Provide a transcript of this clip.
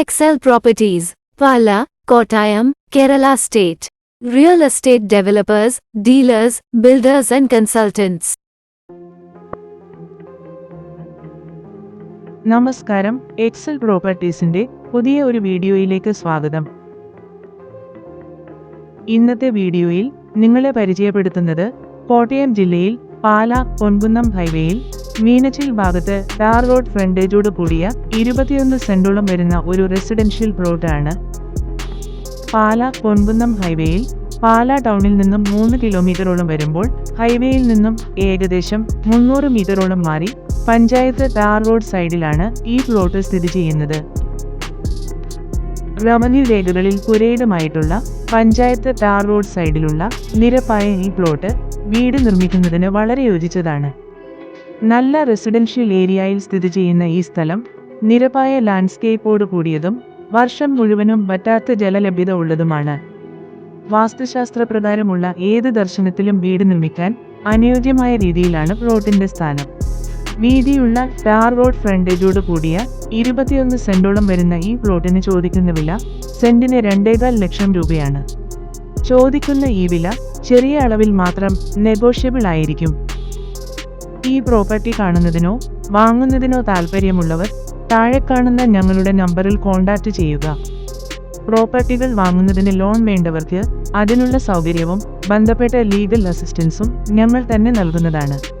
Excel Properties, Pala, Kottayam, Kerala State. Real estate developers, dealers, builders and consultants. നമസ്കാരം Excel പ്രോപ്പർട്ടീസിന്റെ പുതിയ ഒരു വീഡിയോയിലേക്ക് സ്വാഗതം ഇന്നത്തെ വീഡിയോയിൽ നിങ്ങളെ പരിചയപ്പെടുത്തുന്നത് കോട്ടയം ജില്ലയിൽ പാല പൊൻകുന്നം ഹൈവേയിൽ മീനച്ചിൽ ഭാഗത്ത് ടാർ റോഡ് ഫ്രണ്ടേജോട് കൂടിയ ഇരുപത്തിയൊന്ന് സെന്റോളം വരുന്ന ഒരു റെസിഡൻഷ്യൽ പ്ലോട്ടാണ്. പാല പൊൻകുന്നം ഹൈവേയിൽ പാല ടൗണിൽ നിന്നും മൂന്ന് കിലോമീറ്ററോളം വരുമ്പോൾ ഹൈവേയിൽ നിന്നും ഏകദേശം മുന്നൂറ് മീറ്ററോളം മാറി പഞ്ചായത്ത് ടാർ റോഡ് സൈഡിലാണ് ഈ പ്ലോട്ട് സ്ഥിതി ചെയ്യുന്നത്. റവന്യൂ രേഖകളിൽ പുരയിടമായിട്ടുള്ള പഞ്ചായത്ത് ടാർ റോഡ് സൈഡിലുള്ള നിരപ്പായ ഈ പ്ലോട്ട് വീട് നിർമ്മിക്കുന്നതിന് വളരെ യോജിച്ചതാണ്. നല്ല റെസിഡൻഷ്യൽ ഏരിയയിൽ സ്ഥിതി ചെയ്യുന്ന ഈ സ്ഥലം നിരപായ ലാൻഡ്സ്കേപ്പോട് കൂടിയതും വർഷം മുഴുവനും വറ്റാത്ത ജലലഭ്യത ഉള്ളതുമാണ്. വാസ്തുശാസ്ത്രപ്രകാരമുള്ള ഏത് ദർശനത്തിലും വീട് നിർമ്മിക്കാൻ അനുയോജ്യമായ രീതിയിലാണ് പ്ലോട്ടിന്റെ സ്ഥാനം. വീതിയുള്ള ടാർ റോഡ് ഫ്രണ്ടേജോട് കൂടിയ ഇരുപത്തിയൊന്ന് സെന്റോളം വരുന്ന ഈ പ്ലോട്ടിന് ചോദിക്കുന്ന വില സെന്റിന് രണ്ടേകാൽ ലക്ഷം രൂപയാണ്. ചോദിക്കുന്ന ഈ വില ചെറിയ അളവിൽ മാത്രം നെഗോഷ്യബിൾ ആയിരിക്കും. ഈ പ്രോപ്പർട്ടി കാണുന്നതിനോ വാങ്ങുന്നതിനോ താൽപ്പര്യമുള്ളവർ താഴെ കാണുന്ന ഞങ്ങളുടെ നമ്പറിൽ കോൺടാക്റ്റ് ചെയ്യുക. പ്രോപ്പർട്ടികൾ വാങ്ങുന്നതിന് ലോൺ വേണ്ടവർക്ക് അതിനുള്ള സൗകര്യവും ബന്ധപ്പെട്ട ലീഗൽ അസിസ്റ്റൻസും ഞങ്ങൾ തന്നെ നൽകുന്നതാണ്.